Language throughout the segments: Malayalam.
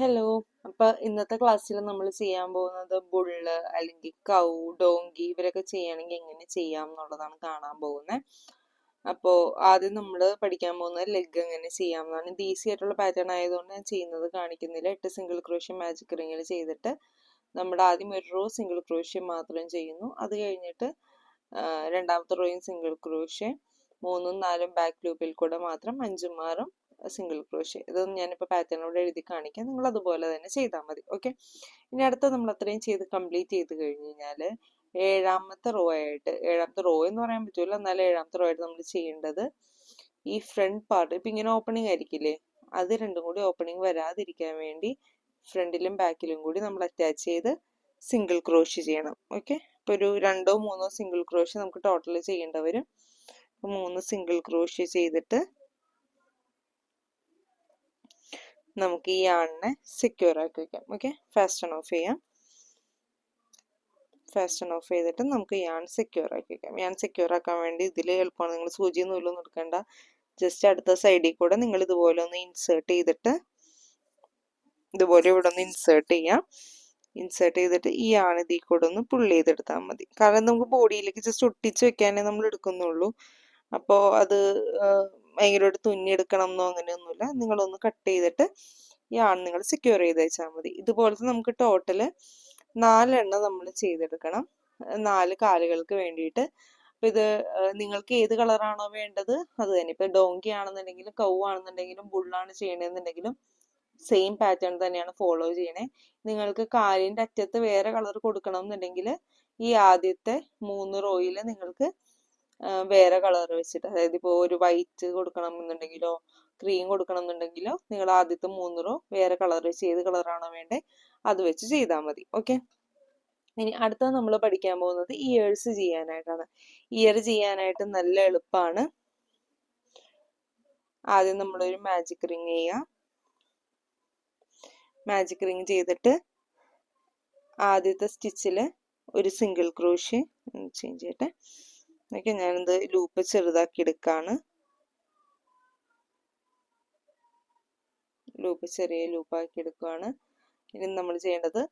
ഹലോ. അപ്പൊ ഇന്നത്തെ ക്ലാസ്സിൽ നമ്മൾ ചെയ്യാൻ പോകുന്നത് ബുള്ള് അല്ലെങ്കിൽ കൗ ഡോങ്കി ഇവരൊക്കെ ചെയ്യണമെങ്കിൽ എങ്ങനെ ചെയ്യാം എന്നുള്ളതാണ് കാണാൻ പോകുന്നത് അപ്പോൾ ആദ്യം നമ്മൾ പഠിക്കാൻ പോകുന്നത് ലെഗ് എങ്ങനെ ചെയ്യാം എന്നാണ്. ഇത് ഈസി ആയിട്ടുള്ള പാറ്റേൺ ആയതുകൊണ്ട് ഞാൻ ചെയ്യുന്നത് കാണിക്കുന്നില്ല. എട്ട് സിംഗിൾ ക്രോഷ്യം മാജിക് റിങ്ങിൽ ചെയ്തിട്ട് നമ്മൾ ആദ്യം ഒരു റോ സിംഗിൾ ക്രോഷ്യം മാത്രം ചെയ്യുന്നു. അത് കഴിഞ്ഞിട്ട് രണ്ടാമത്തെ റോയും സിംഗിൾ ക്രോഷ്യം മൂന്നും നാലും ബാക്ക് ലൂപ്പിൽ കൂടെ മാത്രം അഞ്ചും ആറും സിംഗിൾ ക്രോഷ്യ ഇതൊന്നും ഞാനിപ്പോൾ പാറ്റേണോട് എഴുതി കാണിക്കാം. നിങ്ങൾ അതുപോലെ തന്നെ ചെയ്താൽ മതി. ഓക്കെ ഇനി അടുത്ത നമ്മൾ അത്രയും ചെയ്ത് കംപ്ലീറ്റ് ചെയ്ത് കഴിഞ്ഞ് കഴിഞ്ഞാൽ ഏഴാമത്തെ റോ ആയിട്ട് ഏഴാമത്തെ റോ എന്ന് പറയാൻ പറ്റൂല. എന്നാലും ഏഴാമത്തെ റോ ആയിട്ട് നമ്മൾ ചെയ്യേണ്ടത് ഈ ഫ്രണ്ട് പാർട്ട് ഇപ്പം ഇങ്ങനെ ഓപ്പണിംഗ് ആയിരിക്കില്ലേ? അത് രണ്ടും കൂടി ഓപ്പണിംഗ് വരാതിരിക്കാൻ വേണ്ടി ഫ്രണ്ടിലും ബാക്കിലും കൂടി നമ്മൾ അറ്റാച്ച് ചെയ്ത് സിംഗിൾ ക്രോഷ്യ ചെയ്യണം. ഓക്കെ ഇപ്പോൾ ഒരു രണ്ടോ മൂന്നോ സിംഗിൾ ക്രോഷ്യ നമുക്ക് ടോട്ടൽ ചെയ്യേണ്ട വരും. മൂന്ന് സിംഗിൾ ക്രോഷ്യ ചെയ്തിട്ട് നമുക്ക് ഈ ആണിനെ സെക്യൂർ ആക്കി വെക്കാം. ഓക്കെ ഫാസ്റ്റ് ഓഫ് ചെയ്യാം. ഫാസ്റ്റൺ ഓഫ് ചെയ്തിട്ട് നമുക്ക് യാൺ സെക്യൂർ ആക്കി വെക്കാം. യാൺ സെക്യൂർ ആക്കാൻ വേണ്ടി ഇതിൽ എളുപ്പമാണ്. നിങ്ങൾ സൂചി നൂലൊന്നും എടുക്കേണ്ട. ജസ്റ്റ് അടുത്ത സൈഡിൽ കൂടെ നിങ്ങൾ ഇതുപോലെ ഒന്ന് ഇൻസേർട്ട് ചെയ്തിട്ട് ഇതുപോലെ ഇവിടെ ഒന്ന് ഇൻസേർട്ട് ചെയ്യാം. ഇൻസേർട്ട് ചെയ്തിട്ട് ഈ ആണ് ഇതിൽ കൂടെ ഒന്ന് പുള്ളി ചെയ്തെടുത്താൽ മതി. കാരണം നമുക്ക് ബോഡിയിലേക്ക് ജസ്റ്റ് ഒട്ടിച്ച് വെക്കാനേ നമ്മൾ എടുക്കുന്നുള്ളൂ. അപ്പോൾ അത് ഭയങ്കരമായിട്ട് തുന്നിയെടുക്കണം എന്നോ അങ്ങനെയൊന്നുമില്ല. നിങ്ങളൊന്ന് കട്ട് ചെയ്തിട്ട് ഈ ആൺ നിങ്ങൾ സെക്യൂർ ചെയ്ത് വെച്ചാൽ മതി. ഇതുപോലത്തെ നമുക്ക് ടോട്ടൽ നാലെണ്ണം നമ്മൾ ചെയ്തെടുക്കണം. നാല് കാലുകൾക്ക് വേണ്ടിയിട്ട്. അപ്പം ഇത് നിങ്ങൾക്ക് ഏത് കളറാണോ വേണ്ടത് അത് തന്നെ. ഇപ്പം ഡോങ്കി ആണെന്നുണ്ടെങ്കിലും കൗ ആണെന്നുണ്ടെങ്കിലും ബുള്ളാണ് ചെയ്യണമെന്നുണ്ടെങ്കിലും സെയിം പാറ്റേൺ തന്നെയാണ് ഫോളോ ചെയ്യണേ. നിങ്ങൾക്ക് കാലിന്റെ അറ്റത്ത് വേറെ കളർ കൊടുക്കണം എന്നുണ്ടെങ്കിൽ ഈ ആദ്യത്തെ മൂന്ന് റോയിൽ നിങ്ങൾക്ക് വേറെ കളർ വെച്ചിട്ട് അതായത് ഇപ്പോൾ ഒരു വൈറ്റ് കൊടുക്കണം എന്നുണ്ടെങ്കിലോ ക്രീം കൊടുക്കണം എന്നുണ്ടെങ്കിലോ നിങ്ങൾ ആദ്യത്തെ മൂന്ന് റോ വേറെ കളർ വെച്ച് ഏത് കളറാണോ വേണ്ടേ അത് വെച്ച് ചെയ്താൽ മതി. ഓക്കെ ഇനി അടുത്തത് നമ്മൾ പഠിക്കാൻ പോകുന്നത് ഇയേഴ്സ് ചെയ്യാനായിട്ടാണ്. ഇയർ ചെയ്യാനായിട്ട് നല്ല എളുപ്പമാണ് ആദ്യം നമ്മളൊരു മാജിക് റിങ് ചെയ്യാം മാജിക് റിങ് ചെയ്തിട്ട് ആദ്യത്തെ സ്റ്റിച്ചിൽ ഒരു സിംഗിൾ ക്രോഷ്യ ചേഞ്ച് ചെയ്യട്ടെ. ഓക്കെ ഞാനിത് ലൂപ്പ് ചെറുതാക്കി എടുക്കാണ്. ലൂപ്പ് ചെറിയ ലൂപ്പാക്കി എടുക്കുകയാണ് ഇനി നമ്മൾ ചെയ്യേണ്ടത്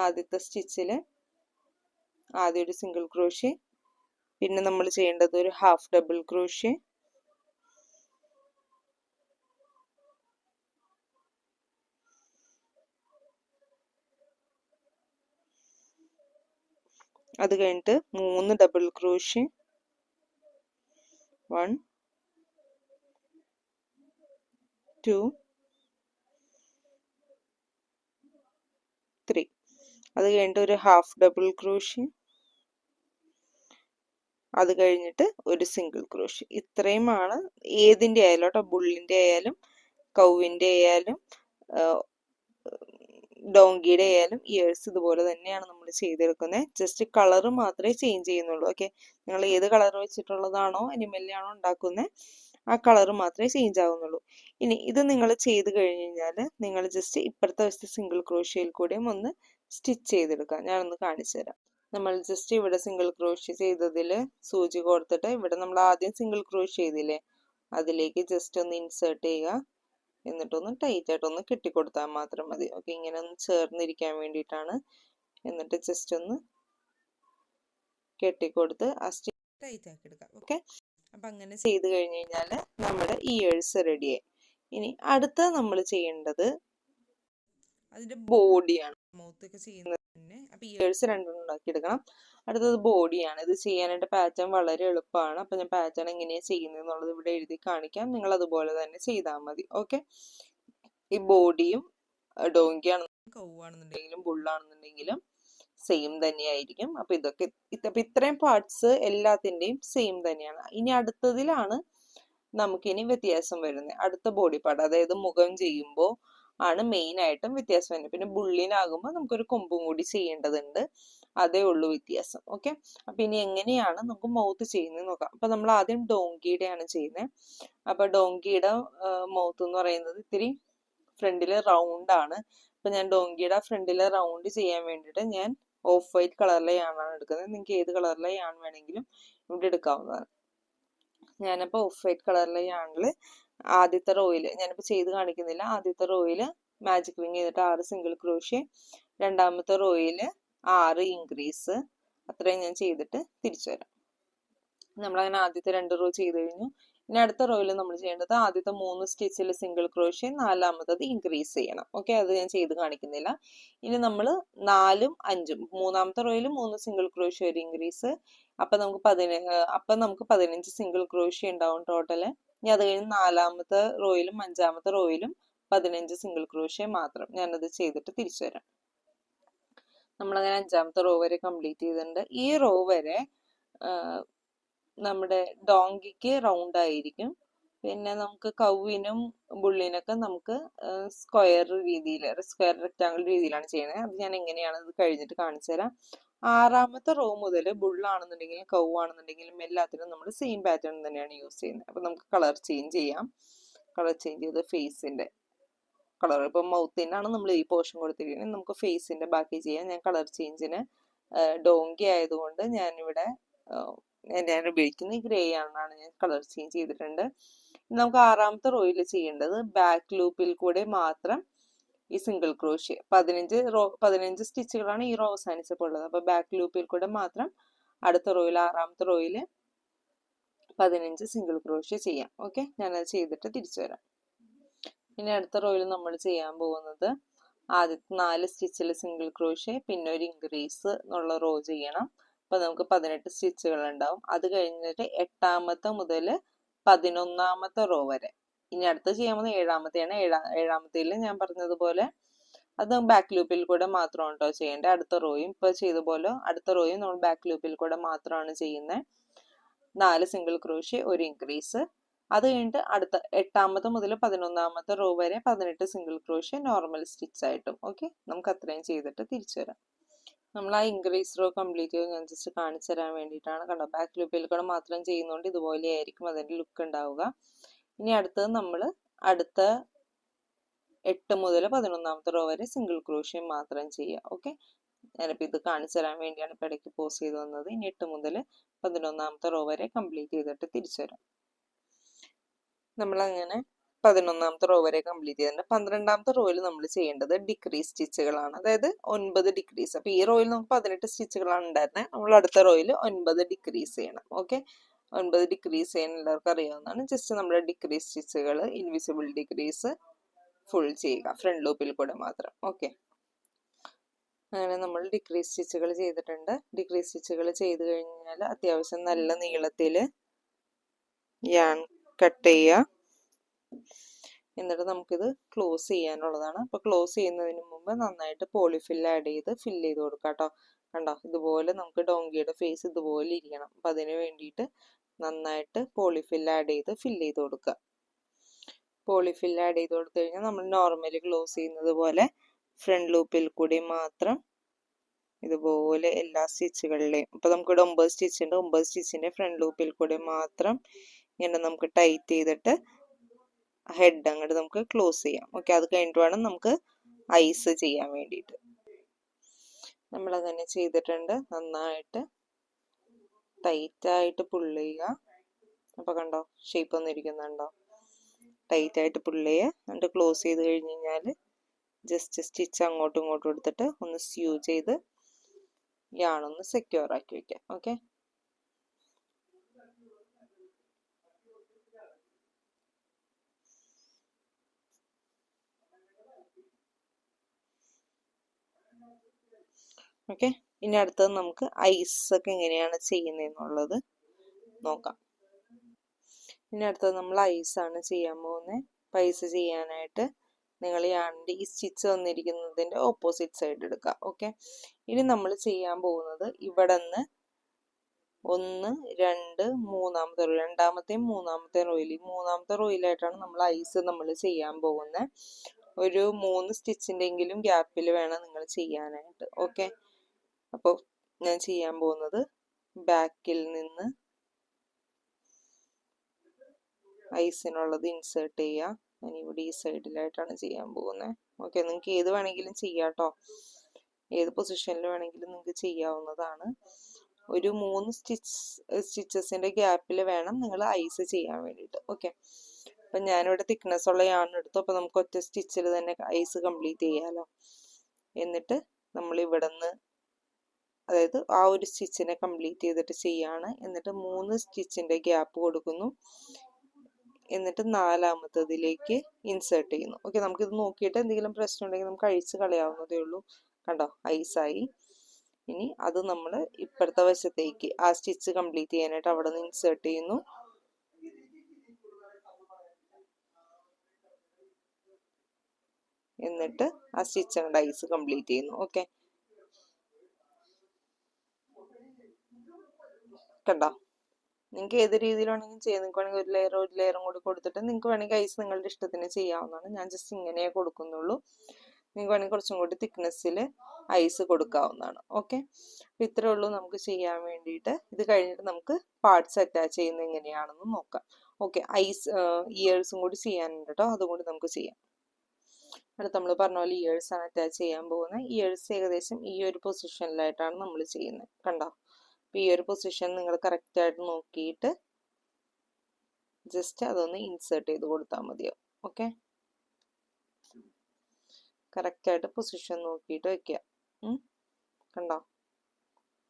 ആദ്യത്തെ സ്റ്റിച്ചിൽ ആദ്യം ഒരു സിംഗിൾ ക്രോഷ്യ പിന്നെ നമ്മൾ ചെയ്യേണ്ടത് ഒരു ഹാഫ് ഡബിൾ ക്രോഷ്യ അത് കഴിഞ്ഞിട്ട് മൂന്ന് double crochet one two, three അത് കഴിഞ്ഞിട്ട് ഒരു ഹാഫ് ഡബിൾ ക്രോഷ്യ അത് കഴിഞ്ഞിട്ട് ഒരു സിംഗിൾ ക്രോഷ്യ ഇത്രയുമാണ് ഏതിന്റെ ആയാലും കേട്ടോ ബുള്ളിന്റെ ആയാലും കൗവിന്റെ ആയാലും ഡോങ്കിയുടെ ആയാലും ഇയേഴ്സ് ഇതുപോലെ തന്നെയാണ് നമ്മൾ ചെയ്തെടുക്കുന്നത് ജസ്റ്റ് കളർ മാത്രമേ ചേഞ്ച് ചെയ്യുന്നുള്ളൂ. ഓക്കെ? നിങ്ങൾ ഏത് കളർ വെച്ചിട്ടുള്ളതാണോ അനിമലിനാണോ ഉണ്ടാക്കുന്നത് ആ കളർ മാത്രമേ ചേഞ്ച് ആവുന്നുള്ളൂ. ഇനി ഇത് നിങ്ങൾ ചെയ്ത് കഴിഞ്ഞ് കഴിഞ്ഞാൽ നിങ്ങൾ ജസ്റ്റ് ഇപ്പുറത്തെ വശത്തെ സിംഗിൾ ക്രോഷ്യയിൽ കൂടെയും ഒന്ന് സ്റ്റിച്ച് ചെയ്തെടുക്കാം. ഞാനൊന്ന് കാണിച്ചു തരാം. നമ്മൾ ജസ്റ്റ് ഇവിടെ സിംഗിൾ ക്രോഷ്യ ചെയ്തതിൽ സൂചി കൊടുത്തിട്ട് ഇവിടെ നമ്മൾ ആദ്യം സിംഗിൾ ക്രോഷ്യ ചെയ്തില്ലേ? അതിലേക്ക് ജസ്റ്റ് ഒന്ന് ഇൻസേർട്ട് ചെയ്യുക. എന്നിട്ടൊന്ന് ടൈറ്റ് ആയിട്ട് ഒന്ന് കെട്ടിക്കൊടുത്താൽ മാത്രം മതി. ഓക്കെ ഇങ്ങനെ ഒന്ന് ചേർന്നിരിക്കാൻ വേണ്ടിയിട്ടാണ്. എന്നിട്ട് ജസ്റ്റ് ഒന്ന് കെട്ടിക്കൊടുത്ത് ആ സ്റ്റിച്ച് ടൈറ്റ് ആക്കി എടുക്കാം. ഓക്കെ? അപ്പം അങ്ങനെ ചെയ്ത് കഴിഞ്ഞ് കഴിഞ്ഞാൽ നമ്മുടെ ഇയേഴ്സ് റെഡിയായി ഇനി അടുത്ത നമ്മൾ ചെയ്യേണ്ടത് അതിന്റെ ബോഡിയാണ് മൗത്തൊക്കെ ചെയ്യുന്നത് തന്നെ. അപ്പം ഇയേഴ്സ് രണ്ടെണ്ണം ഉണ്ടാക്കിയെടുക്കണം അടുത്തത് ബോഡിയാണ്. ഇത് ചെയ്യാനായിട്ട് പാറ്റേൺ വളരെ എളുപ്പമാണ്. അപ്പം ഞാൻ പാറ്റേൺ എങ്ങനെയാണ് ചെയ്യുന്നത് എന്നുള്ളത് ഇവിടെ എഴുതി കാണിക്കാം. നിങ്ങൾ അതുപോലെ തന്നെ ചെയ്താൽ മതി. ഓക്കെ? ഈ ബോഡിയും ഡോങ്കി ആണെന്നുണ്ടെങ്കിലും കൗവാണെന്നുണ്ടെങ്കിലും ബുള്ളാണെന്നുണ്ടെങ്കിലും സെയിം തന്നെയായിരിക്കും. അപ്പം ഇതൊക്കെ അപ്പം ഇത്രയും പാർട്സ് എല്ലാത്തിന്റെയും സെയിം തന്നെയാണ്. ഇനി അടുത്തതിലാണ് നമുക്കിനി വ്യത്യാസം വരുന്നത്. അടുത്ത ബോഡി പാർട്ട് അതായത് മുഖം ചെയ്യുമ്പോൾ ആണ് മെയിൻ ആയിട്ടും വ്യത്യാസം വരുന്നത്. പിന്നെ ബുള്ളിനാകുമ്പോൾ നമുക്കൊരു കൊമ്പും കൂടി ചെയ്യേണ്ടതുണ്ട്. അതേ ഉള്ളൂ വ്യത്യാസം. ഓക്കെ? അപ്പൊ ഇനി എങ്ങനെയാണ് നമുക്ക് മൗത്ത് ചെയ്യുന്നത് നോക്കാം. അപ്പൊ നമ്മൾ ആദ്യം ഡോങ്കിയുടെയാണ് ചെയ്യുന്നത് അപ്പൊ ഡോങ്കിയുടെ മൗത്ത് എന്ന് പറയുന്നത് ഇത്തിരി ഫ്രണ്ടിൽ റൗണ്ട് ആണ്. അപ്പൊ ഞാൻ ഡോങ്കിയുടെ ഫ്രണ്ടിൽ റൗണ്ട് ചെയ്യാൻ വേണ്ടിയിട്ട് ഞാൻ ഓഫ് വൈറ്റ് കളറിലെ യാണാണ് എടുക്കുന്നത്. നിങ്ങൾക്ക് ഏത് കളറിലെ യാൺ വേണമെങ്കിലും ഇവിടെ എടുക്കാവുന്നതാണ്. ഞാനപ്പോൾ ഓഫ് വൈറ്റ് കളറിലെ യാണിൽ ആദ്യത്തെ റോയിൽ ഞാനിപ്പോൾ ചെയ്ത് കാണിക്കുന്നില്ല. ആദ്യത്തെ റോയിൽ മാജിക് വിങ് ചെയ്തിട്ട് ആറ് സിംഗിൾ ക്രോഷ്യ രണ്ടാമത്തെ റോയിൽ ആറ് ഇൻക്രീസ് അത്രയും ഞാൻ ചെയ്തിട്ട് തിരിച്ചു വരാം. നമ്മളങ്ങനെ ആദ്യത്തെ രണ്ട് റോ ചെയ്ത് കഴിഞ്ഞു. ഇനി അടുത്ത റോയിൽ നമ്മൾ ചെയ്യേണ്ടത് ആദ്യത്തെ മൂന്ന് സ്റ്റിച്ചിൽ സിംഗിൾ ക്രോഷ്യ നാലാമത്തത് ഇൻക്രീസ് ചെയ്യണം. ഓക്കെ അത് ഞാൻ ചെയ്ത് കാണിക്കുന്നില്ല. ഇനി നമ്മൾ നാലും അഞ്ചും മൂന്നാമത്തെ റോയിൽ മൂന്ന് സിംഗിൾ ക്രോഷ്യ ഒരു ഇൻക്രീസ് അപ്പം നമുക്ക് പതിന അപ്പം നമുക്ക് പതിനഞ്ച് സിംഗിൾ ക്രോഷ്യ ഉണ്ടാവും ടോട്ടൽ ഇനി അത് കഴിഞ്ഞ് നാലാമത്തെ റോയിലും അഞ്ചാമത്തെ റോയിലും പതിനഞ്ച് സിംഗിൾ ക്രോഷ്യ മാത്രം ഞാനത് ചെയ്തിട്ട് തിരിച്ചു വരാം. നമ്മളങ്ങനെ അഞ്ചാമത്തെ റോ വരെ കംപ്ലീറ്റ് ചെയ്തിട്ടുണ്ട്. ഈ റോ വരെ നമ്മുടെ ഡോങ്കിക്ക് റൗണ്ട് ആയിരിക്കും. പിന്നെ നമുക്ക് കൗവിനും ബുള്ളിനൊക്കെ നമുക്ക് സ്ക്വയർ രീതിയിൽ സ്ക്വയർ റെക്റ്റാങ്കിൾ രീതിയിലാണ് ചെയ്യുന്നത്. അത് ഞാൻ എങ്ങനെയാണ് ഇത് കഴിഞ്ഞിട്ട് കാണിച്ചു തരാം. ആറാമത്തെ റോ മുതൽ ബുള്ളാണെന്നുണ്ടെങ്കിലും കൗ ആണെന്നുണ്ടെങ്കിലും എല്ലാത്തിനും നമ്മൾ സെയിം പാറ്റേൺ തന്നെയാണ് യൂസ് ചെയ്യുന്നത്. അപ്പം നമുക്ക് കളർ ചേഞ്ച് ചെയ്യാം. കളർ ചേഞ്ച് ചെയ്ത് ഫേസിന്റെ കളർ ഇപ്പം മൗത്തിനാണ് നമ്മൾ ഈ പോർഷൻ കൊടുത്തിരിക്കുന്നത്. നമുക്ക് ഫേസിന്റെ ബാക്കി ചെയ്യാം. ഞാൻ കളർ ചേഞ്ചിന് ഡോങ്കി ആയതുകൊണ്ട് ഞാനിവിടെ ഞാൻ ഉപയോഗിക്കുന്നത് ഗ്രേ ആണെന്നാണ് ഞാൻ കളർ ചേഞ്ച് ചെയ്തിട്ടുണ്ട്. നമുക്ക് ആറാമത്തെ റോയിൽ ചെയ്യേണ്ടത് ബാക്ക് ലൂപ്പിൽ കൂടെ മാത്രം ഈ സിംഗിൾ ക്രോഷ്യ പതിനഞ്ച് റോ പതിനഞ്ച് സ്റ്റിച്ചുകളാണ് ഈ റോ അവസാനിച്ചപ്പോൾ ഉള്ളത് അപ്പോൾ ബാക്ക് ലൂപ്പിൽ കൂടെ മാത്രം അടുത്ത റോയിൽ ആറാമത്തെ റോയിൽ പതിനഞ്ച് സിംഗിൾ ക്രോഷ്യ ചെയ്യാം. ഓക്കെ ഞാനത് ചെയ്തിട്ട് തിരിച്ചു വരാം. ഇനി അടുത്ത റോയിൽ നമ്മൾ ചെയ്യാൻ പോകുന്നത് ആദ്യത്തെ നാല് സ്റ്റിച്ചിൽ സിംഗിൾ ക്രോഷ്യ പിന്നെ ഒരു ഇൻക്രീസ് എന്നുള്ള റോ ചെയ്യണം. അപ്പോൾ നമുക്ക് പതിനെട്ട് സ്റ്റിച്ചുകൾ ഉണ്ടാവും. അത് കഴിഞ്ഞിട്ട് എട്ടാമത്തെ മുതൽ പതിനൊന്നാമത്തെ റോ വരെ. ഇനി അടുത്ത് ചെയ്യാൻ പോകുന്നത് ഏഴാമത്തെയാണ്. ഏഴാ ഏഴാമത്തേൽ ഞാൻ പറഞ്ഞതുപോലെ അത് ബാക്ക് ലൂപ്പിൽ കൂടെ മാത്രമാണ് കേട്ടോ ചെയ്യേണ്ടത്. അടുത്ത റോയും ഇപ്പോൾ ചെയ്ത പോലെ അടുത്ത റോയും നമ്മൾ ബാക്ക് ലൂപ്പിൽ കൂടെ മാത്രമാണ് ചെയ്യുന്നത്. നാല് സിംഗിൾ ക്രോഷ്യ ഒരു ഇൻക്രീസ് അത് കഴിഞ്ഞിട്ട് അടുത്ത എട്ടാമത്തെ മുതൽ പതിനൊന്നാമത്തെ റോ വരെ പതിനെട്ട് സിംഗിൾ ക്രോഷ്യ നോർമൽ സ്റ്റിച്ച് ആയിട്ടും ഓക്കെ നമുക്ക് അത്രയും ചെയ്തിട്ട് തിരിച്ചു വരാം. നമ്മൾ ആ ഇൻക്രീസ് റോ കംപ്ലീറ്റ് ചെയ്ത് ഞാൻ ജസ്റ്റ് കാണിച്ചു തരാൻ വേണ്ടിയിട്ടാണ് കണ്ടോ ബാക്ക് ലൂപ്പിൽ മാത്രം ചെയ്യുന്നതുകൊണ്ട് ഇതുപോലെ ആയിരിക്കും അതിന്റെ ലുക്ക് ഉണ്ടാവുക. ഇനി അടുത്തത് നമ്മൾ അടുത്ത എട്ട് മുതൽ പതിനൊന്നാമത്തെ റോ വരെ സിംഗിൾ ക്രോഷ്യം മാത്രം ചെയ്യുക ഓക്കെ ഞാനിപ്പോൾ ഇത് കാണിച്ചു തരാൻ വേണ്ടിയാണ് ഇപ്പോൾ ഇടയ്ക്ക് പോസ് ചെയ്ത് വന്നത്. ഇനി എട്ട് മുതൽ പതിനൊന്നാമത്തെ റോ വരെ കംപ്ലീറ്റ് ചെയ്തിട്ട് തിരിച്ചു വരാം. നമ്മളങ്ങനെ പതിനൊന്നാമത്തെ റോ വരെ കംപ്ലീറ്റ് ചെയ്തിട്ടുണ്ട് പന്ത്രണ്ടാമത്തെ റോയിൽ നമ്മൾ ചെയ്യേണ്ടത് ഡിഗ്രി സ്റ്റിച്ചുകളാണ് അതായത് ഒൻപത് ഡിഗ്രീസ് അപ്പോൾ ഈ റോയിൽ നമുക്ക് പതിനെട്ട് സ്റ്റിച്ചുകളാണ് ഉണ്ടായിരുന്നത് നമ്മൾ അടുത്ത റോയിൽ ഒൻപത് ഡിഗ്രീസ് ചെയ്യണം. ഓക്കെ ഒൻപത് ഡിഗ്രീസ് ചെയ്യാൻ എല്ലാവർക്കും അറിയാവുന്നതാണ്. ജസ്റ്റ് നമ്മുടെ ഡിഗ്രി സ്റ്റിച്ചുകൾ ഇൻവിസിബിൾ ഡിഗ്രീസ് ഫുൾ ചെയ്യുക. ഫ്രണ്ട് ലൂപ്പിൽ കൂടെ മാത്രം. ഓക്കെ അങ്ങനെ നമ്മൾ ഡിഗ്രി സ്റ്റിച്ചുകൾ ചെയ്തിട്ടുണ്ട്. ഡിഗ്രി സ്റ്റിച്ചുകൾ ചെയ്ത് കഴിഞ്ഞാൽ അത്യാവശ്യം നല്ല നീളത്തിൽ യാൺ കട്ട് ചെയ്യുക. എന്നിട്ട് നമുക്കിത് ക്ലോസ് ചെയ്യാനുള്ളതാണ്. അപ്പോൾ ക്ലോസ് ചെയ്യുന്നതിന് മുമ്പ് നന്നായിട്ട് പോളിഫിൽ ആഡ് ചെയ്ത് ഫില്ല് ചെയ്ത് കൊടുക്കാം കേട്ടോ. കണ്ടോ? ഇതുപോലെ നമുക്ക് ഡോങ്കിയുടെ ഫേസ് ഇതുപോലെ ഇരിക്കണം. അപ്പം അതിന് വേണ്ടിയിട്ട് നന്നായിട്ട് പോളിഫിൽ ആഡ് ചെയ്ത് ഫില്ല് ചെയ്ത് കൊടുക്കുക. പോളിഫിൽ ആഡ് ചെയ്ത് കൊടുത്തു കഴിഞ്ഞാൽ നമ്മൾ നോർമലി ക്ലോസ് ചെയ്യുന്നത് പോലെ ഫ്രണ്ട് ലൂപ്പിൽ കൂടി മാത്രം ഇതുപോലെ എല്ലാ സ്റ്റിച്ചുകളിലെയും ഇപ്പം നമുക്കിവിടെ ഒമ്പത് സ്റ്റിച്ച് ഉണ്ട്. ഒമ്പത് സ്റ്റിച്ചിന്റെ ഫ്രണ്ട് ലൂപ്പിൽ കൂടി മാത്രം ഇങ്ങനെ നമുക്ക് ടൈറ്റ് ചെയ്തിട്ട് ഹെഡ് അങ്ങോട്ട് നമുക്ക് ക്ലോസ് ചെയ്യാം. ഓക്കെ അത് കഴിഞ്ഞിട്ട് വേണം നമുക്ക് ഐസ് ചെയ്യാൻ വേണ്ടിയിട്ട്. നമ്മൾ അങ്ങനെ ചെയ്തിട്ടുണ്ട്. നന്നായിട്ട് ടൈറ്റായിട്ട് പുള്ള് ചെയ്യുക. അപ്പോൾ കണ്ടോ ഷേപ്പ് ഒന്നും ഇരിക്കുന്നുണ്ടോ ടൈറ്റായിട്ട് പുള്ള് ചെയ്യുക. എന്നിട്ട് ക്ലോസ് ചെയ്ത് കഴിഞ്ഞ് കഴിഞ്ഞാൽ ജസ്റ്റ് സ്റ്റിച്ച് അങ്ങോട്ടും ഇങ്ങോട്ടും എടുത്തിട്ട് ഒന്ന് സ്യൂ ചെയ്ത് യാണൊന്ന് സെക്യൂർ ആക്കി വെക്കാം ഓക്കെ ഓക്കെ. ഇനി അടുത്തത് നമുക്ക് ഐസ് ഒക്കെ എങ്ങനെയാണ് ചെയ്യുന്നതെന്നുള്ളത് നോക്കാം. ഇനി അടുത്തത് നമ്മൾ ഐസാണ് ചെയ്യാൻ പോകുന്നത് ഐസ് ചെയ്യാനായിട്ട് നിങ്ങൾ യാണിന്റെ ഈ സ്റ്റിച്ച് വന്നിരിക്കുന്നതിന്റെ ഓപ്പോസിറ്റ് സൈഡ് എടുക്കുക. ഓക്കെ. ഇനി നമ്മൾ ചെയ്യാൻ പോകുന്നത് ഇവിടെ നിന്ന് ഒന്ന് രണ്ട് മൂന്നാമത്തെ റോയിൽ രണ്ടാമത്തെയും മൂന്നാമത്തെ റോയിൽ ഈ മൂന്നാമത്തെ റോയിലായിട്ടാണ് നമ്മൾ ഐസ് നമ്മൾ ചെയ്യാൻ പോകുന്നത് ഒരു മൂന്ന് സ്റ്റിച്ചിന്റെങ്കിലും ഗ്യാപ്പിൽ വേണം നിങ്ങൾ ചെയ്യാനായിട്ട്. ഓക്കെ. അപ്പോൾ ഞാൻ ചെയ്യാൻ പോകുന്നത് ബാക്കിൽ നിന്ന് ഐസിനുള്ളത് ഇൻസേർട്ട് ചെയ്യുക. ഞാൻ ഇവിടെ ഈ സൈഡിലായിട്ടാണ് ചെയ്യാൻ പോകുന്നത് ഓക്കെ നിങ്ങൾക്ക് ഏത് വേണമെങ്കിലും ചെയ്യാം കേട്ടോ ഏത് പൊസിഷനിൽ വേണമെങ്കിലും നിങ്ങൾക്ക് ചെയ്യാവുന്നതാണ്. ഒരു മൂന്ന് സ്റ്റിച്ച് സ്റ്റിച്ചസിന്റെ ഗ്യാപ്പിൽ വേണം നിങ്ങൾ ഐസ് ചെയ്യാൻ വേണ്ടിയിട്ട്. ഓക്കെ അപ്പം ഞാനിവിടെ തിക്നെസ് ഉള്ള യാൺ എടുത്തു. അപ്പോൾ നമുക്ക് ഒറ്റ സ്റ്റിച്ചിൽ തന്നെ ഐസ് കംപ്ലീറ്റ് ചെയ്യാമല്ലോ എന്നിട്ട് നമ്മൾ ഇവിടെ നിന്ന് അതായത് ആ ഒരു സ്റ്റിച്ചിനെ കംപ്ലീറ്റ് ചെയ്തിട്ട് ചെയ്യാണ്. എന്നിട്ട് മൂന്ന് സ്റ്റിച്ചിന്റെ ഗ്യാപ്പ് കൊടുക്കുന്നു. എന്നിട്ട് നാലാമത്തതിലേക്ക് ഇൻസേർട്ട് ചെയ്യുന്നു. ഓക്കെ നമുക്കിത് നോക്കിയിട്ട് എന്തെങ്കിലും പ്രശ്നം ഉണ്ടെങ്കിൽ നമുക്ക് അഴിച്ച് കളയാവുന്നതേ ഉള്ളൂ. കണ്ടോ? ഐസായി. ഇനി അത് നമ്മൾ ഇപ്പുറത്തെ വശത്തേക്ക് ആ സ്റ്റിച്ച് കംപ്ലീറ്റ് ചെയ്യാനായിട്ട് അവിടെ നിന്ന് ഇൻസേർട്ട് ചെയ്യുന്നു. എന്നിട്ട് ആ സ്റ്റിച്ച് ഐസ് കംപ്ലീറ്റ് ചെയ്യുന്നു. ഓക്കെ. കണ്ടോ? നിങ്ങൾക്ക് ഏത് രീതിയിലാണെങ്കിലും ചെയ്യാം. നിങ്ങൾക്ക് വേണമെങ്കിൽ ഒരു ലെയർ ഒരു ലെയറും കൂടി കൊടുത്തിട്ട് നിങ്ങൾക്ക് വേണമെങ്കിൽ ഐസ് നിങ്ങളുടെ ഇഷ്ടത്തിന് ചെയ്യാവുന്നതാണ്. ഞാൻ ജസ്റ്റ് ഇങ്ങനെ കൊടുക്കുന്നുള്ളൂ. നിങ്ങൾക്ക് വേണമെങ്കിൽ കുറച്ചും കൂടി തിക്നെസ്സിൽ ഐസ് കൊടുക്കാവുന്നതാണ്. ഓക്കെ അപ്പോൾ ഇത്രയേ ഉള്ളൂ നമുക്ക് ചെയ്യാൻ വേണ്ടിയിട്ട്. ഇത് കഴിഞ്ഞിട്ട് നമുക്ക് പാർട്സ് അറ്റാച്ച് ചെയ്യുന്നത് എങ്ങനെയാണെന്ന് നോക്കാം. ഓക്കെ ഐസ് ഇയേഴ്സും കൂടി ചെയ്യാനുണ്ട് കേട്ടോ അതും കൂടി നമുക്ക് ചെയ്യാം. അടുത്ത് നമ്മൾ പറഞ്ഞ പോലെ ഇയേഴ്സ് ആണ് അറ്റാച്ച് ചെയ്യാൻ പോകുന്നത്. ഇയേഴ്സ് ഏകദേശം ഈ ഒരു പൊസിഷനിലായിട്ടാണ് നമ്മൾ ചെയ്യുന്നത്. കണ്ടോ? അപ്പോൾ ഈ ഒരു പൊസിഷൻ നിങ്ങൾ കറക്റ്റായിട്ട് നോക്കിയിട്ട് ജസ്റ്റ് അതൊന്ന് ഇൻസേർട്ട് ചെയ്ത് കൊടുത്താൽ മതിയാവും. ഓക്കെ കറക്റ്റായിട്ട് പൊസിഷൻ നോക്കിയിട്ട് വയ്ക്കുക കണ്ടോ?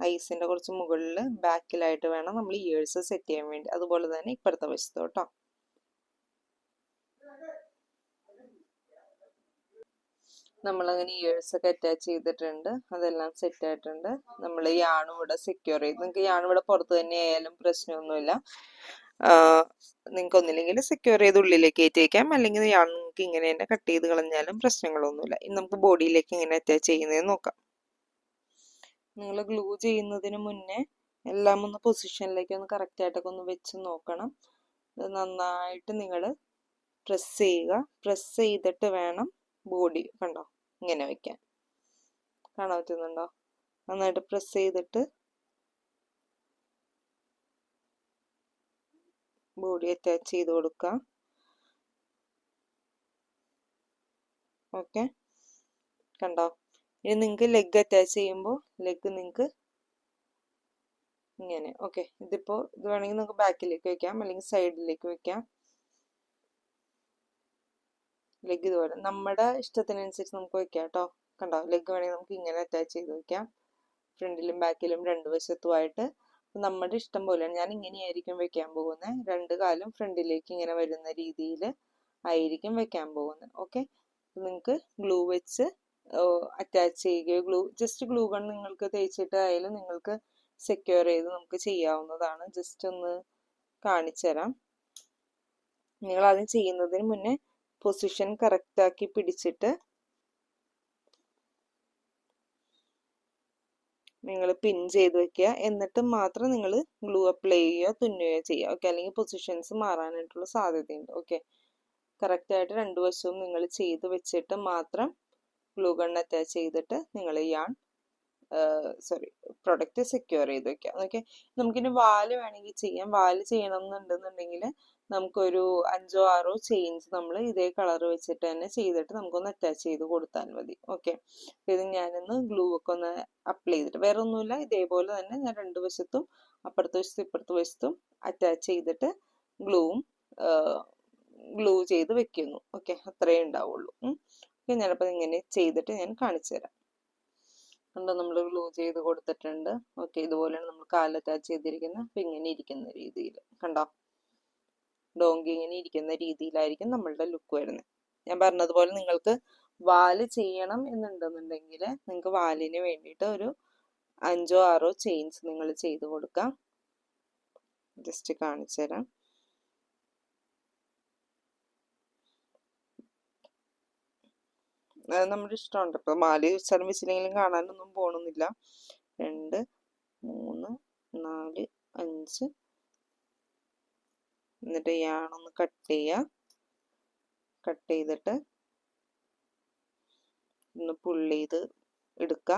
ഐസിന്റെ കുറച്ച് മുകളിൽ ബാക്കിലായിട്ട് വേണം നമ്മൾ ഇയേഴ്സ് സെറ്റ് ചെയ്യാൻ വേണ്ടി. അതുപോലെ തന്നെ ഇപ്പുറത്തെ വശത്ത് നമ്മളങ്ങനെ ഇയേഴ്സ് ഒക്കെ അറ്റാച്ച് ചെയ്തിട്ടുണ്ട്. അതെല്ലാം സെറ്റ് ആയിട്ടുണ്ട്. നമ്മൾ യാണും ഇവിടെ സെക്യൂർ ചെയ്ത്. നിങ്ങൾക്ക് യാണും ഇവിടെ പുറത്ത് തന്നെ ആയാലും പ്രശ്നമൊന്നുമില്ല. നിങ്ങൾക്ക് ഒന്നില്ലെങ്കിൽ സെക്യൂർ ചെയ്ത് ഉള്ളിലേക്ക് കയറ്റിയേക്കാം. അല്ലെങ്കിൽ യാൺ നിങ്ങൾക്ക് ഇങ്ങനെ തന്നെ കട്ട് ചെയ്ത് കളഞ്ഞാലും പ്രശ്നങ്ങളൊന്നുമില്ല. ഇനി നമുക്ക് ബോഡിയിലേക്ക് ഇങ്ങനെ അറ്റാച്ച് ചെയ്യുന്നത് നോക്കാം. നിങ്ങൾ ഗ്ലൂ ചെയ്യുന്നതിന് മുന്നേ എല്ലാം ഒന്ന് പൊസിഷനിലേക്ക് ഒന്ന് കറക്റ്റ് ആയിട്ടൊക്കെ ഒന്ന് വെച്ച് നോക്കണം. ഇത് നന്നായിട്ട് നിങ്ങൾ പ്രസ് ചെയ്യുക. പ്രസ് ചെയ്തിട്ട് വേണം ബോഡി കണ്ടോ? ഇങ്ങനെ വെക്കാൻ. കാണാൻ പറ്റുന്നുണ്ടോ? നന്നായിട്ട് പ്രസ് ചെയ്തിട്ട് ബോഡി അറ്റാച്ച് ചെയ്ത് കൊടുക്കാം. ഓക്കെ കണ്ടോ? ഇനി നിങ്ങൾക്ക് ലെഗ് അറ്റാച്ച് ചെയ്യുമ്പോൾ ലെഗ് നിങ്ങൾക്ക് ഇങ്ങനെ. ഓക്കെ ഇതിപ്പോൾ ഇത് വേണമെങ്കിൽ നിങ്ങൾക്ക് ബാക്കിലേക്ക് വെക്കാം. അല്ലെങ്കിൽ സൈഡിലേക്ക് വെക്കാം. ലെഗ് ഇതുപോലെ നമ്മുടെ ഇഷ്ടത്തിനനുസരിച്ച് നമുക്ക് വെക്കാം കേട്ടോ കണ്ടോ? ലെഗ് വേണമെങ്കിൽ നമുക്ക് ഇങ്ങനെ അറ്റാച്ച് ചെയ്ത് വെക്കാം. ഫ്രണ്ടിലും ബാക്കിലും രണ്ട് വശത്തുമായിട്ട്. നമ്മുടെ ഇഷ്ടം പോലെയാണ്. ഞാൻ ഇങ്ങനെയായിരിക്കും വെക്കാൻ പോകുന്നത് രണ്ട് കാലും ഫ്രണ്ടിലേക്ക് ഇങ്ങനെ വരുന്ന രീതിയിൽ ആയിരിക്കും വെക്കാൻ പോകുന്നത് ഓക്കെ നിങ്ങൾക്ക് ഗ്ലൂ വെച്ച് അറ്റാച്ച് ചെയ്യുകയോ ഗ്ലൂ ജസ്റ്റ് ഗ്ലൂ ഗൺ നിങ്ങൾക്ക് തേച്ചിട്ട് ആയാലും നിങ്ങൾക്ക് സെക്യൂർ ചെയ്ത് നമുക്ക് ചെയ്യാവുന്നതാണ്. ജസ്റ്റ് ഒന്ന് കാണിച്ചു തരാം. നിങ്ങൾ ആദ്യം ചെയ്യുന്നതിന് മുന്നേ പൊസിഷൻ കറക്റ്റാക്കി പിടിച്ചിട്ട് നിങ്ങൾ പിൻ ചെയ്ത് വെക്കുക. എന്നിട്ട് മാത്രം നിങ്ങൾ ഗ്ലൂ അപ്ലൈ ചെയ്യുകയോ തുന്നുകയോ ചെയ്യുക. ഓക്കെ അല്ലെങ്കിൽ പൊസിഷൻസ് മാറാനായിട്ടുള്ള സാധ്യതയുണ്ട്. ഓക്കെ കറക്റ്റായിട്ട് രണ്ട് വശവും നിങ്ങൾ ചെയ്ത് വെച്ചിട്ട് മാത്രം ഗ്ലൂ ഗൺ അറ്റാച്ച് ചെയ്തിട്ട് നിങ്ങൾ യാൺ സോറി പ്രൊഡക്റ്റ് സെക്യൂർ ചെയ്ത് വെക്കുക. ഓക്കെ നമുക്കിനി വാൽ വേണമെങ്കിൽ ചെയ്യാം. വാൽ ചെയ്യണം എന്നുണ്ടെന്നുണ്ടെങ്കിൽ നമുക്കൊരു അഞ്ചോ ആറോ ചെയിൻസ് നമ്മൾ ഇതേ കളർ വെച്ചിട്ട് തന്നെ ചെയ്തിട്ട് നമുക്കൊന്ന് അറ്റാച്ച് ചെയ്ത് കൊടുത്താൽ മതി. ഓക്കെ ഇത് ഞാനൊന്ന് ഗ്ലൂ ഒക്കെ ഒന്ന് അപ്ലൈ ചെയ്തിട്ട് വേറെ ഒന്നുമില്ല ഇതേപോലെ തന്നെ ഞാൻ രണ്ട് വശത്തും അപ്പുറത്തെ വശത്തും ഇപ്പുറത്തെ വശത്തും അറ്റാച്ച് ചെയ്തിട്ട് ഗ്ലൂവും ഗ്ലൂ ചെയ്ത് വെക്കുന്നു. ഓക്കെ അത്രയേ ഉണ്ടാവുള്ളൂ. ഓക്കെ ഞാനപ്പോൾ ഇങ്ങനെ ചെയ്തിട്ട് ഞാൻ കാണിച്ചു തരാം. കണ്ടോ? നമ്മൾ ഗ്ലൂ ചെയ്ത് കൊടുത്തിട്ടുണ്ട്. ഓക്കെ ഇതുപോലെയാണ് നമ്മൾ കാൽ അറ്റാച്ച് ചെയ്തിരിക്കുന്നത്. അപ്പം ഇങ്ങനെ ഇരിക്കുന്ന രീതിയിൽ കണ്ടോ? ഡോങ്കി ഇങ്ങനെ ഇരിക്കുന്ന രീതിയിലായിരിക്കും നമ്മളുടെ ലുക്ക് വരുന്നത്. ഞാൻ പറഞ്ഞതുപോലെ നിങ്ങൾക്ക് വാൽ ചെയ്യണം എന്നുണ്ടെന്നുണ്ടെങ്കിൽ നിങ്ങൾക്ക് വാലിന് വേണ്ടിയിട്ട് ഒരു അഞ്ചോ ആറോ ചെയിൻസ് നിങ്ങൾ ചെയ്ത് കൊടുക്കാം. ജസ്റ്റ് കാണിച്ചു തരാം. അത് നമ്മുടെ ഇഷ്ടമുണ്ട്. ഇപ്പം മാല സ്ഥലം വെച്ചില്ലെങ്കിലും കാണാനൊന്നും പോകണമെന്നില്ല രണ്ട് മൂന്ന് നാല് അഞ്ച് എന്നിട്ട് യാണൊന്ന് കട്ട് ചെയ്യുക കട്ട് ചെയ്തിട്ട് ഒന്ന് പുള്ളി ചെയ്ത് എടുക്കുക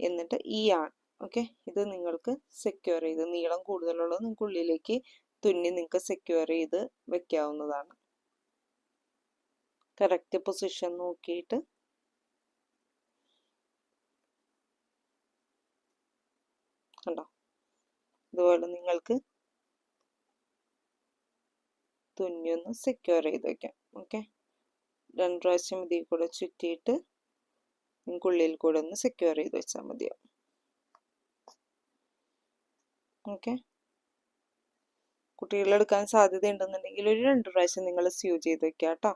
എന്നിട്ട് ഈ ആൺ ഓക്കെ ഇത് നിങ്ങൾക്ക് സെക്യൂർ ചെയ്ത് നീളം കൂടുതലുള്ളത് നിങ്ങൾക്ക് ഉള്ളിലേക്ക് തുന്നി നിങ്ങൾക്ക് സെക്യൂർ ചെയ്ത് വെക്കാവുന്നതാണ്. കറക്റ്റ് പൊസിഷൻ നോക്കിയിട്ട് കണ്ടോ? ഇതുപോലെ നിങ്ങൾക്ക് തുന്നി ഒന്ന് സെക്യൂർ ചെയ്ത് വെക്കാം. ഓക്കെ രണ്ട് പ്രാവശ്യം ഇതിൽ കൂടെ ചുറ്റിയിട്ട് ഉള്ളിൽ കൂടെ ഒന്ന് സെക്യൂർ ചെയ്ത് വെച്ചാൽ മതിയാവും. ഓക്കെ കുട്ടികളെടുക്കാൻ സാധ്യത ഉണ്ടെന്നുണ്ടെങ്കിൽ ഒരു രണ്ട് പ്രാവശ്യം നിങ്ങൾ സ്യൂ ചെയ്ത് വെക്കുക കേട്ടോ.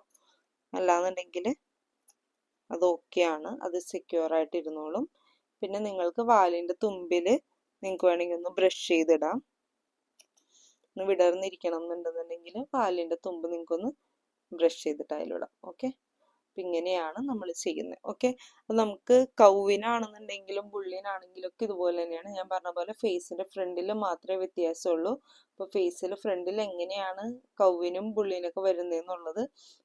അല്ലാന്നുണ്ടെങ്കിൽ അത് ഓക്കെയാണ് അത് സെക്യൂർ ആയിട്ട് ഇരുന്നോളും പിന്നെ നിങ്ങൾക്ക് വാലിന്റെ തുമ്പിൽ നിങ്ങൾക്ക് വേണമെങ്കിൽ ഒന്ന് ബ്രഷ് ചെയ്തിടാം. ഒന്ന് വിടർന്നിരിക്കണം എന്നുണ്ടെന്നുണ്ടെങ്കിൽ പാലിന്റെ തുമ്പ് നിങ്ങൾക്കൊന്ന് ബ്രഷ് ചെയ്തിട്ട് അതിലിടാം. ഓക്കെ അപ്പം ഇങ്ങനെയാണ് നമ്മൾ ചെയ്യുന്നത്. ഓക്കെ അപ്പം നമുക്ക് കൗവിനാണെന്നുണ്ടെങ്കിലും ബുള്ളിനാണെങ്കിലും ഒക്കെ ഇതുപോലെ തന്നെയാണ്. ഞാൻ പറഞ്ഞ പോലെ ഫേസിന്റെ ഫ്രണ്ടിൽ മാത്രമേ വ്യത്യാസമുള്ളൂ. അപ്പോൾ ഫേസിൽ ഫ്രണ്ടിൽ എങ്ങനെയാണ് കൗവിനും ബുള്ളിനൊക്കെ വരുന്നതെന്നുള്ളത്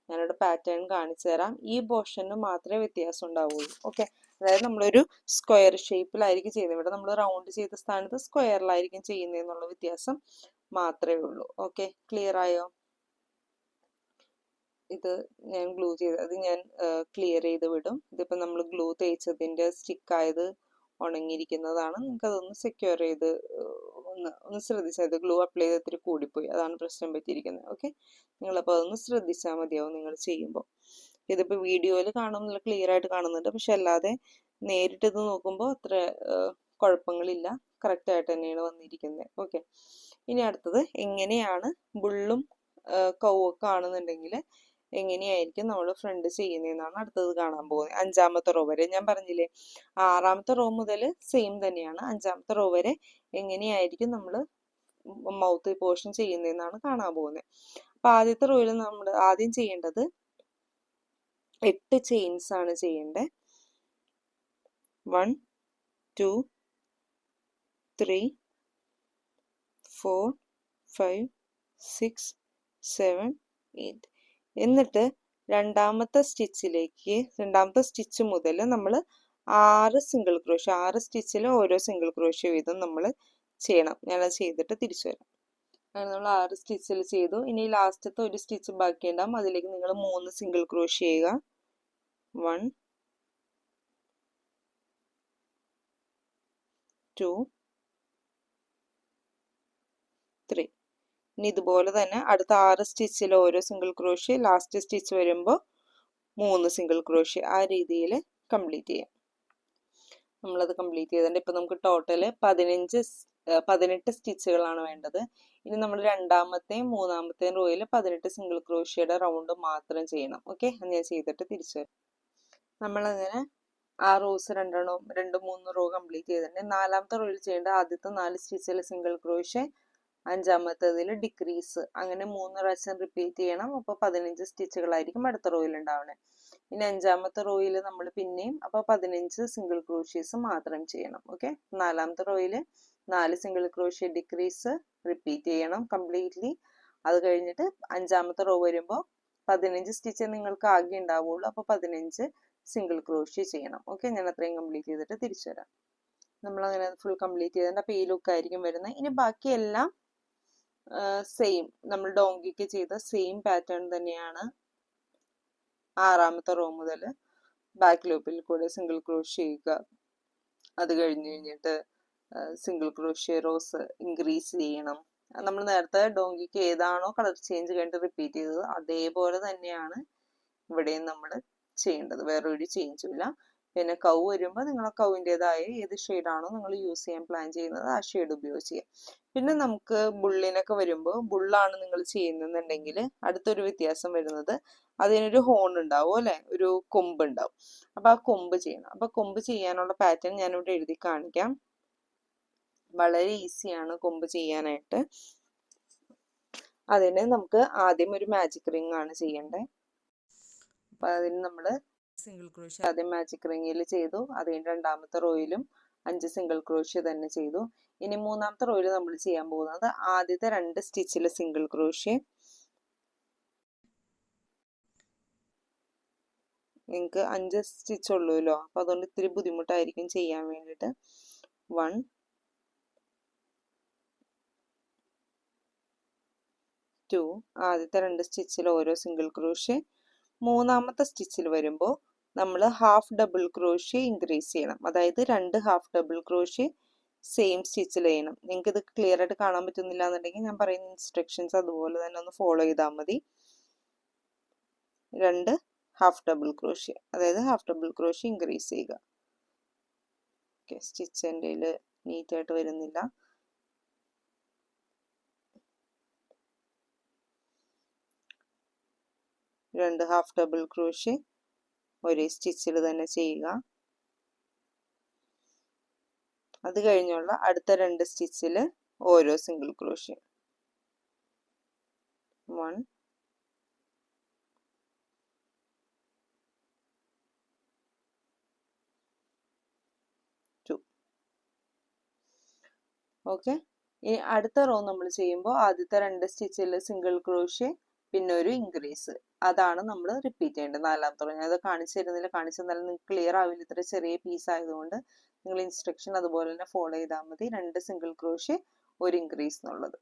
ഞാനിവിടെ പാറ്റേൺ കാണിച്ചു തരാം. ഈ പോർഷന് മാത്രമേ വ്യത്യാസം ഉണ്ടാവുള്ളൂ. ഓക്കെ അതായത് നമ്മളൊരു സ്ക്വയർ ഷേപ്പിലായിരിക്കും ചെയ്യുന്നത്. ഇവിടെ നമ്മൾ റൗണ്ട് ചെയ്ത സ്ഥാനത്ത് സ്ക്വയറിലായിരിക്കും ചെയ്യുന്നതെന്നുള്ള വ്യത്യാസം. മാത്രമേ ഉള്ളൂ. ഓക്കെ ക്ലിയർ ആയോ? ഇത് ഞാൻ ഗ്ലൂ ചെയ്ത് അത് ഞാൻ ക്ലിയർ ചെയ്ത് വിടും. ഇതിപ്പോൾ നമ്മൾ ഗ്ലൂ തേച്ചതിന്റെ സ്റ്റിക്കായത് ഉണങ്ങിയിരിക്കുന്നതാണ്. നിങ്ങൾക്ക് അതൊന്ന് സെക്യൂർ ചെയ്ത് ഒന്ന് ഒന്ന് ശ്രദ്ധിച്ചാൽ ഗ്ലൂ അപ്ലൈ ചെയ്ത് ഇത്തിരി കൂടിപ്പോയി. അതാണ് പ്രശ്നം പറ്റിയിരിക്കുന്നത്. ഓക്കെ നിങ്ങളപ്പോൾ അതൊന്ന് ശ്രദ്ധിച്ചാൽ മതിയാവും നിങ്ങൾ ചെയ്യുമ്പോൾ ഇതിപ്പോൾ വീഡിയോയിൽ കാണുമ്പോൾ ക്ലിയർ ആയിട്ട് കാണുന്നുണ്ട്. പക്ഷെ അല്ലാതെ നേരിട്ട് ഇത് നോക്കുമ്പോൾ അത്ര കുഴപ്പങ്ങളില്ല. കറക്റ്റായിട്ട് തന്നെയാണ് വന്നിരിക്കുന്നത് ഓക്കെ ഇനി അടുത്തത് എങ്ങനെയാണ് ബുള്ളും കൗവൊക്കെ ആണെന്നുണ്ടെങ്കിൽ എങ്ങനെയായിരിക്കും നമ്മൾ ഫ്രണ്ട് ചെയ്യുന്നതെന്നാണ് അടുത്തത് കാണാൻ പോകുന്നത് അഞ്ചാമത്തെ റോ വരെ ഞാൻ പറഞ്ഞില്ലേ? ആറാമത്തെ റോ മുതൽ സെയിം തന്നെയാണ്. അഞ്ചാമത്തെ റോ വരെ എങ്ങനെയായിരിക്കും നമ്മൾ മൗത്ത് പോർഷൻ ചെയ്യുന്നതെന്നാണ് കാണാൻ പോകുന്നത് അപ്പൊ ആദ്യത്തെ റോയിൽ നമ്മൾ ആദ്യം ചെയ്യേണ്ടത് എട്ട് ചെയിൻസ് ആണ് ചെയ്യേണ്ടത് one two three four five six seven eight എന്നിട്ട് രണ്ടാമത്തെ സ്റ്റിച്ചിലേക്ക് രണ്ടാമത്തെ സ്റ്റിച്ച് മുതൽ നമ്മൾ ആറ് സിംഗിൾ ക്രോഷ്യ ആറ് സ്റ്റിച്ചിൽ ഓരോ സിംഗിൾ ക്രോഷ്യ വീതം നമ്മൾ ചെയ്യണം. ഞാനത് ചെയ്തിട്ട് തിരിച്ചു വരാം. അങ്ങനെ നമ്മൾ ആറ് സ്റ്റിച്ചിൽ ചെയ്തു. ഇനി ലാസ്റ്റത്തെ ഒരു സ്റ്റിച്ച് ബാക്കിയുണ്ടാവും. അതിലേക്ക് നിങ്ങൾ മൂന്ന് സിംഗിൾ ക്രോഷ്യ ചെയ്യുക. വൺ ടു ത്രീ ഇനി ഇതുപോലെ തന്നെ അടുത്ത ആറ് സ്റ്റിച്ചിൽ ഓരോ സിംഗിൾ ക്രോഷ്യ ലാസ്റ്റ് സ്റ്റിച്ച് വരുമ്പോൾ മൂന്ന് സിംഗിൾ ക്രോഷ്യ ആ രീതിയിൽ കംപ്ലീറ്റ് ചെയ്യാം. നമ്മളത് കംപ്ലീറ്റ് ചെയ്തിട്ടുണ്ട് ഇപ്പം നമുക്ക് ടോട്ടൽ പതിനഞ്ച് പതിനെട്ട് സ്റ്റിച്ചുകളാണ് വേണ്ടത്. ഇനി നമ്മൾ രണ്ടാമത്തെയും മൂന്നാമത്തെയും റോയിൽ പതിനെട്ട് സിംഗിൾ ക്രോഷ്യയുടെ റൗണ്ട് മാത്രം ചെയ്യണം. ഓക്കെ അത് ഞാൻ ചെയ്തിട്ട് തിരിച്ചു വരും. നമ്മളങ്ങനെ ആ റോസ് രണ്ടെണ്ണം രണ്ട് മൂന്ന് റോ കംപ്ലീറ്റ് ചെയ്തിട്ടുണ്ട് നാലാമത്തെ റോയിൽ ചെയ്യേണ്ട ആദ്യത്തെ നാല് സ്റ്റിച്ചിൽ സിംഗിൾ ക്രോഷ്യ അഞ്ചാമത്തേതിൽ ഡിക്രീസ് അങ്ങനെ മൂന്ന് പ്രാവശ്യം റിപ്പീറ്റ് ചെയ്യണം. അപ്പോൾ പതിനഞ്ച് സ്റ്റിച്ചുകളായിരിക്കും അടുത്ത റോയിൽ ഉണ്ടാവുന്നത് ഇനി അഞ്ചാമത്തെ റോയിൽ നമ്മൾ പിന്നെയും അപ്പോൾ പതിനഞ്ച് സിംഗിൾ ക്രോഷ്യസ് മാത്രം ചെയ്യണം. ഓക്കെ നാലാമത്തെ റോയിൽ നാല് സിംഗിൾ ക്രോഷ്യ ഡിക്രീസ് റിപ്പീറ്റ് ചെയ്യണം കംപ്ലീറ്റ്ലി അത് കഴിഞ്ഞിട്ട് അഞ്ചാമത്തെ റോ വരുമ്പോൾ പതിനഞ്ച് സ്റ്റിച്ച് നിങ്ങൾക്ക് ആകെ ഉണ്ടാവുള്ളൂ. അപ്പോൾ പതിനഞ്ച് സിംഗിൾ ക്രോഷ്യ ചെയ്യണം. ഓക്കെ ഞാൻ അത്രയും കംപ്ലീറ്റ് ചെയ്തിട്ട് തിരിച്ചു വരാം. നമ്മൾ അങ്ങനെ ഫുൾ കംപ്ലീറ്റ് ചെയ്തിട്ടുണ്ട് അപ്പോൾ ഈ ലുക്ക് ആയിരിക്കും വരുന്നത്. ഇനി ബാക്കിയെല്ലാം സെയിം നമ്മൾ ഡോങ്കിക്ക് ചെയ്ത സെയിം പാറ്റേൺ തന്നെയാണ് ആറാമത്തെ റോ മുതൽ ബാക്ക് ലൂപ്പിൽ കൂടെ സിംഗിൾ ക്രോഷ് ചെയ്യുക. അത് കഴിഞ്ഞ് കഴിഞ്ഞിട്ട് സിംഗിൾ ക്രോഷ്യ റോസ് ഇൻക്രീസ് ചെയ്യണം. നമ്മൾ നേരത്തെ ഡോങ്കിക്ക് ഏതാണോ കളർ ചേഞ്ച് കഴിഞ്ഞിട്ട് റിപ്പീറ്റ് ചെയ്തത് അതേപോലെ തന്നെയാണ് ഇവിടെയും നമ്മൾ ചെയ്യേണ്ടത്. വേറൊരു ചേഞ്ചും ഇല്ല. പിന്നെ കൗ വരുമ്പോൾ നിങ്ങൾ ആ കൗവിന്റെതായ ഏത് ഷെയ്ഡാണോ നിങ്ങൾ യൂസ് ചെയ്യാൻ പ്ലാൻ ചെയ്യുന്നത് ആ ഷെയ്ഡ് ഉപയോഗിച്ച് ചെയ്യാം. പിന്നെ നമുക്ക് ബുള്ളിനൊക്കെ വരുമ്പോൾ ബുള്ളാണ് നിങ്ങൾ ചെയ്യുന്നുണ്ടെങ്കിൽ അടുത്തൊരു വ്യത്യാസം വരുന്നത് അതിനൊരു ഹോൺ ഉണ്ടാവും അല്ലെ? ഒരു കൊമ്പ് ഉണ്ടാവും. അപ്പൊ ആ കൊമ്പ് ചെയ്യണം. അപ്പൊ കൊമ്പ് ചെയ്യാനുള്ള പാറ്റേൺ ഞാൻ ഇവിടെ എഴുതി കാണിക്കാം. വളരെ ഈസിയാണ് കൊമ്പ് ചെയ്യാനായിട്ട്. അതിന് നമുക്ക് ആദ്യം ഒരു മാജിക് റിംഗ് ആണ് ചെയ്യേണ്ടത്. അപ്പൊ അതിന് നമ്മൾ സിംഗിൾ ക്രോഷ്യ ആദ്യം മാജിക് റിംഗിൽ ചെയ്തു. അത് കഴിഞ്ഞ് രണ്ടാമത്തെ റോയിലും അഞ്ച് സിംഗിൾ ക്രോഷ്യ തന്നെ ചെയ്തു. ഇനി മൂന്നാമത്തെ റോയിൽ നമ്മൾ ചെയ്യാൻ പോകുന്നത് ആദ്യത്തെ രണ്ട് സ്റ്റിച്ചിൽ സിംഗിൾ ക്രോഷ്യ നിങ്ങൾക്ക് അഞ്ച് സ്റ്റിച്ച് ഉള്ളൂല്ലോ? അപ്പോൾ അതുകൊണ്ട് ഇത്തിരി ബുദ്ധിമുട്ടായിരിക്കും ചെയ്യാൻ വേണ്ടിട്ട് വൺ ടു ആദ്യത്തെ രണ്ട് സ്റ്റിച്ചിൽ ഓരോ സിംഗിൾ ക്രോഷ്യ മൂന്നാമത്തെ സ്റ്റിച്ചിൽ വരുമ്പോൾ നമ്മൾ ഹാഫ് ഡബിൾ ക്രോഷ്യ ഇൻക്രീസ് ചെയ്യണം. അതായത് രണ്ട് ഹാഫ് ഡബിൾ ക്രോഷ്യ സെയിം സ്റ്റിച്ചിൽ ചെയ്യണം. നിങ്ങൾക്ക് ഇത് ക്ലിയർ ആയിട്ട് കാണാൻ പറ്റുന്നില്ല എന്നുണ്ടെങ്കിൽ ഞാൻ പറയുന്ന ഇൻസ്ട്രക്ഷൻസ് അതുപോലെ തന്നെ ഒന്ന് ഫോളോ ചെയ്താൽ മതി. രണ്ട് ഹാഫ് ഡബിൾ ക്രോഷ്യ അതായത് ഹാഫ് ഡബിൾ ക്രോഷ്യ ഇൻക്രീസ് ചെയ്യുക. ഓക്കെ സ്റ്റിച്ച് എന്റെ നീറ്റായിട്ട് വരുന്നില്ല. രണ്ട് ഹാഫ് ഡബിൾ ക്രോഷ്യ ഒരേ സ്റ്റിച്ചിൽ തന്നെ ചെയ്യുക. അത് കഴിഞ്ഞുള്ള അടുത്ത രണ്ട് സ്റ്റിച്ചിൽ ഓരോ സിംഗിൾ ക്രോഷ്യ വൺ ഓക്കെ ഇനി അടുത്ത റോ നമ്മൾ ചെയ്യുമ്പോൾ ആദ്യത്തെ രണ്ട് സ്റ്റിച്ചിൽ സിംഗിൾ ക്രോഷ്യ പിന്നെ ഒരു ഇൻക്രീസ് അതാണ് നമ്മൾ റിപ്പീറ്റ് ചെയ്യേണ്ടത്. നാലാമത്തെ റോ ഞാനത് കാണിച്ചു തരുന്നില്ല കാണിച്ചു തന്നാലും നിങ്ങൾക്ക് ക്ലിയർ ആവില്ല. ഇത്ര ചെറിയ പീസ് ആയതുകൊണ്ട് നിങ്ങൾ ഇൻസ്ട്രക്ഷൻ അതുപോലെ തന്നെ ഫോളോ ചെയ്താൽ മതി. രണ്ട് സിംഗിൾ ക്രോഷ്യ ഒരു ഇൻക്രീസ് എന്നുള്ളത്.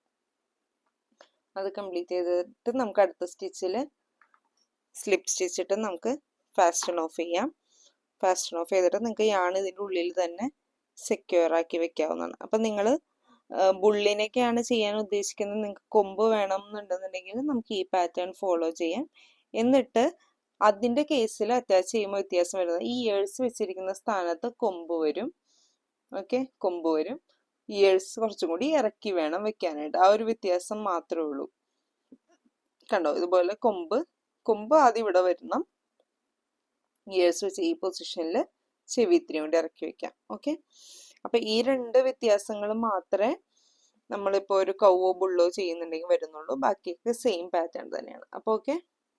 അത് കംപ്ലീറ്റ് ചെയ്തിട്ട് നമുക്ക് അടുത്ത സ്റ്റിച്ചിൽ സ്ലിപ്പ് സ്റ്റിച്ച് ഇട്ട് നമുക്ക് ഫാസ്റ്റൺ ഓഫ് ചെയ്യാം. ഫാസ്റ്റൺ ഓഫ് ചെയ്തിട്ട് നിങ്ങൾക്ക് യാണ് ഇതിന്റെ ഉള്ളിൽ തന്നെ സെക്യൂർ ആക്കി വെക്കാവുന്നതാണ്. അപ്പം നിങ്ങൾ ബുള്ളിനൊക്കെയാണ് ചെയ്യാൻ ഉദ്ദേശിക്കുന്നത്. നിങ്ങൾക്ക് കൊമ്പ് വേണം എന്നുണ്ടെന്നുണ്ടെങ്കിൽ നമുക്ക് ഈ പാറ്റേൺ ഫോളോ ചെയ്യാം. എന്നിട്ട് അതിന്റെ കേസിൽ അറ്റാച്ച് ചെയ്യുമ്പോൾ വ്യത്യാസം വരുന്നത്. ഈ ഇയേഴ്സ് വെച്ചിരിക്കുന്ന സ്ഥാനത്ത് കൊമ്പ് വരും. ഓക്കെ കൊമ്പ് വരും. ഇയേഴ്സ് കുറച്ചും കൂടി ഇറക്കി വേണം വെക്കാനായിട്ട്. ആ ഒരു വ്യത്യാസം മാത്രമേ ഉള്ളൂ. കണ്ടോ? ഇതുപോലെ കൊമ്പ് കൊമ്പ് ആദ്യം ഇവിടെ വരണം. ഇയേഴ്സ് വെച്ച് ഈ പൊസിഷനിൽ ചെവി ഇത്രയും കൊണ്ട് ഇറക്കി വെക്കാം. ഓക്കെ അപ്പൊ ഈ രണ്ട് വ്യത്യാസങ്ങൾ മാത്രമേ നമ്മളിപ്പോൾ ഒരു കൗവോ ബുള്ളോ ചെയ്യുന്നുണ്ടെങ്കിൽ വരുന്നുള്ളൂ. ബാക്കിയൊക്കെ സെയിം പാറ്റേൺ തന്നെയാണ്. അപ്പോൾ ഓക്കെ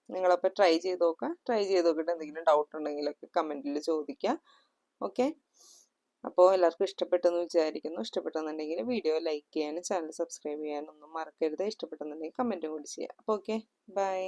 നിങ്ങളപ്പോൾ ട്രൈ ചെയ്ത് നോക്കുക. ട്രൈ ചെയ്ത് നോക്കിയിട്ട് എന്തെങ്കിലും ഡൗട്ട് ഉണ്ടെങ്കിലൊക്കെ കമന്റിൽ ചോദിക്കുക. ഓക്കെ അപ്പോൾ എല്ലാവർക്കും ഇഷ്ടപ്പെട്ടെന്ന് വിചാരിക്കുന്നു. ഇഷ്ടപ്പെട്ടെന്നുണ്ടെങ്കിൽ വീഡിയോ ലൈക്ക് ചെയ്യാനും ചാനൽ സബ്സ്ക്രൈബ് ചെയ്യാനും ഒന്നും മറക്കരുത്. ഇഷ്ടപ്പെട്ടെന്നുണ്ടെങ്കിൽ കമന്റും കൂടി ചെയ്യാം അപ്പോൾ ഓക്കെ ബൈ